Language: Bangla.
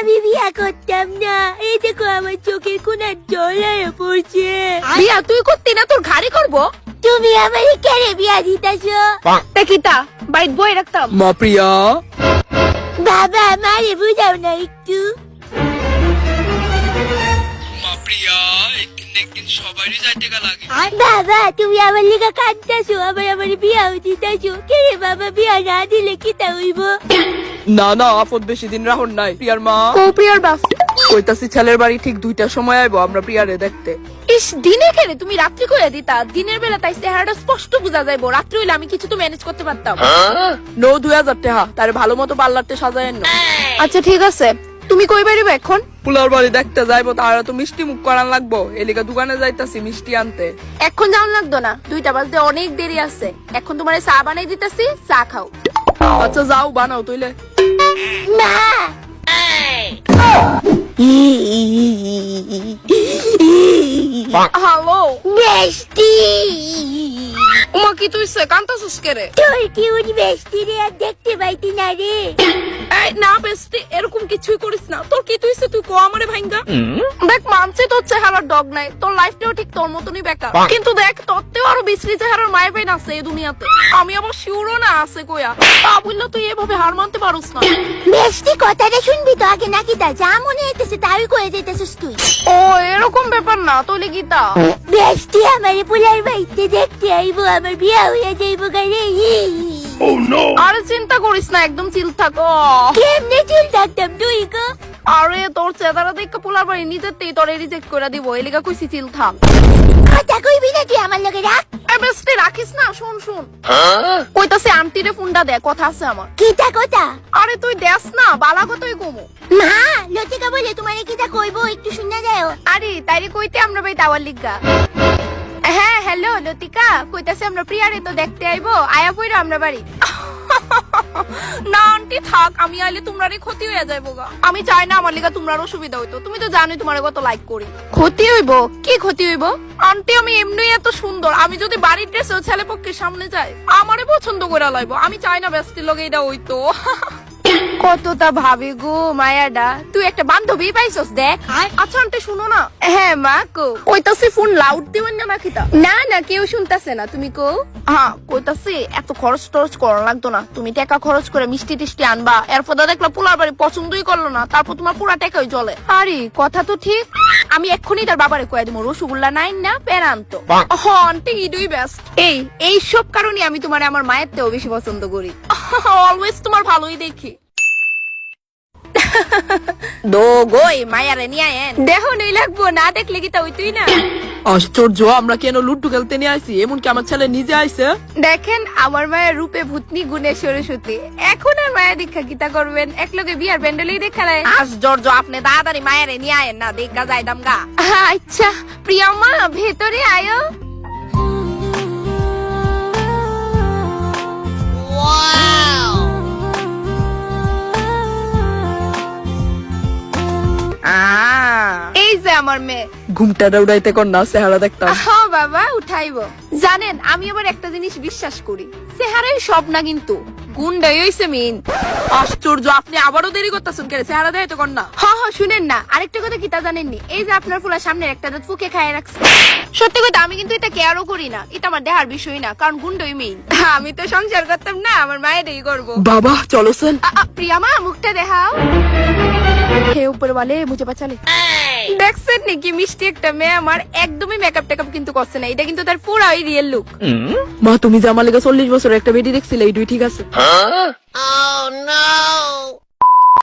আমি বিয়া করতাম না। এই দেখো আমার চোখের কোন জল পড়ছে। বিয়া তুই করতি না তোর ঘাড়ে করব তুমি আমার কেড়ে বিয়া দিতেছো। তা কিতা বাইট বই রাখতাম। মা প্রিয়া। বাবা মারে বুঝাও না একটু। মা প্রিয়া একদিন সবারই যাইতে গা লাগে। বাবা তুমি আমার লিগা কাঁদতেছো আবার আমার দিতেছো কে রে বাবা বিয়া না দিলে কি তা হইব? না না আপদ বেশি দিন রাহন নাই প্রিয়ার মা। কৌপ্রিয়ার বাপ। কইতাছি ছেলের বাড়ি ঠিক দুইটার সময় আইবো আমরা প্রিয়ারে দেখতে। ইস দিনে খেলে তুমি রাত্রি করে দিতা দিনের বেলা তাই চেহারাটা স্পষ্ট বোঝা যাইবো রাত্রি হইলে আমি কিছু তো ম্যানেজ করতে পারতাম। নো দুই হাজার টাকা তার ভালো মতো পার্লারতে সাজায় না আচ্ছা ঠিক আছে। তুমি কই বেরিবে এখন? পুলার বাড়ি দেখতে যাইবো তারা তো মিষ্টি মুখ করান লাগবো। এলিকা দোকানে যাইতাছি মিষ্টি আনতে। এখন যাওয়ান লাগতো না দুইটা বাজতে অনেক দেরি আছে। এখন তোমার চা বানাই দিতেছি চা খাও। আচ্ছা যাও বানাও তুইলে। মা হ্যালো উমা কি তুই সে কান্তাছিস কে রে তোর কিউট বেষ্টি রে আর দেখতে পাইতি না রে? না বেস্টি এরকম কিছুই করিস না। তোর কি তুই তুই কো আমারে ভাঙ্গা দেখ মানছি তোর চেহারার ডগ নাই তোর লাইফটাও ঠিক তোর মতনই বেকার। কিন্তু দেখ তোরতেও আরও বিশ্রী চেহারার মায়ের পাইন আছে এই দুনিয়াতে। আমি আবার শিওরও না আছে কইয়া তা বলল তুই এভাবে হার মানতে পারুস না। বেষ্টি কথাটা শুনবি তো আগে নাকি তা? যা মনে হইতেছে তাই করে দিতেছিস তুই। ও এরকম ব্যাপার না তোলে গীতা বেষ্টি আমার পুলার বাড়িতে দেখতে আইবো আমার বিয়া হইয়া যাইবো গাড়ি আরে চিন্তা করিস না একদম চিল থাকো। কেমনে চুল থাকতাম তুই গো আরে তোর চেহারা দেখে পোলার বাড়ি নিজেতেই তোরে রিজেক্ট করে দিব এলিগা কইছি চিল থাক। কথা কইবি না তুই আমার লগে রাখ। এ রাখিস না শুন শুন। কইতাছে আন্টিরে ফোনটা দে কথা আছে আমার। কিতা কথা? আরে তুই দেস না বালা কতই কমু। মা লতিকা বলে তোমার কিতা কইবো একটু শুনে যাও আরে তাইরে কইতে আমরা ভাই টাওয়ার লিগা। লতিকা কইতাছে আমরা প্রিয়ারে তো দেখতে আইবো আয়া পইরা আমরা বাড়ি। না আন্টি থাক আমি আইলে তোমারই ক্ষতি হয়ে যাইবো গা। আমি চাই না আমার লিগা তোমার অসুবিধা হইতো তুমি তো জানোই তোমার কত লাইক করি। ক্ষতি হইবো? কি ক্ষতি হইবো? আন্টি আমি এমনি এত সুন্দর আমি যদি বাড়ির ড্রেসে ছেলে পক্ষের সামনে যাই আমারে পছন্দ করে লাইবো আমি চাই না ব্যস্তির লগে এটা হইতো। কতটা ভাবি গো মায়াডা। তুই একটা বান্ধবী পাইছস দেখ। আচ্ছা আন্টি শুনো না। হ্যাঁ মা কো কইতাছি ফোন লাউড দিবেন না মাখিতা না না কেউ শুনতাছে না। তুমি কো হ্যাঁ কইতাছি এত খরচ টরচ করা লাগতো না। তুমি টাকা খরচ করে মিষ্টি টিষ্টি আনবা। এরপর দা দেখলা পোলার বাড়ি পছন্দই করল না। তারপর তোমার পুরা টাকাই চলে আরে কথা তো ঠিক। আমি এক্ষুনি তার বাবারে কয়ে দিব রসগোল্লা নাই না পেরান্ত হ আন্টি ইডুই বেস্ট এই এই সব কারণে আমি তোমার আমার মায়ের থেকেও বেশি পছন্দ করি। অলওয়েজ তোমার ভালোই দেখি। দো গই মায়ারে নিয়ে আয়েন। দেহ নই লাগবো না দেখলে কি তা তুই না। আশ্চর্য আমরা কেন লুড্ডু খেলতে নিয়ে আইছি? এমনকি আমার ছেলে নিজে আইছে। দেখেন আমার মায়ের রূপে ভূতনি গুণে সরস্বতী। এখন আর মায়া দীক্ষা কিতা করবেন? এক লগে বিয়ার প্যান্ডেলই দেখা নাই আশ্চর্য আপনি তাড়াতাড়ি মায়েরে নিয়ে আয়েন না দেখা আচ্ছা প্রিয়া মা ভেতরে আয়ো। ঘুমটা উড়াইতে কর না চেহারা দেখতাম। হ্যাঁ বাবা উঠাইবো। জানেন আমি আবার একটা জিনিস বিশ্বাস করি। চেহারাই সব না কিন্তু গুন্ডাই হইছে মেন আশ্চর্য আপনি আবারও দেরি করতেছেন কেন? চেহারা দেয় তো কর না। হ্যাঁ হ্যাঁ শুনেন না আরেকটা কথা কি তা জানেননি? এই যে আপনার ফুলার সামনে একটা দাঁত ফুকে খায় রাখছে। সত্যি কথা আমি কিন্তু এটা কেয়ারও করি না। এটা আমার দেহার বিষয় না কারণ গুন্ডই মেইন আমি তো সংসার করতাম না আমার মায়েরই করব বাবা চলো সেন প্রিয়ামা মুখটা দেখাও। হে উপরে বলে মুঝে বাঁচালে দেখছেন নাকি? মিষ্টি একটা মেয়ে আমার একদমই মেকআপ টেকআপ কিন্তু করছে না। এটা কিন্তু তার পুরাই রিয়েল লুক মা তুমি যে আমার লেগে চল্লিশ বছর একটা বেটি দেখছিলে এইটুই ঠিক আছে।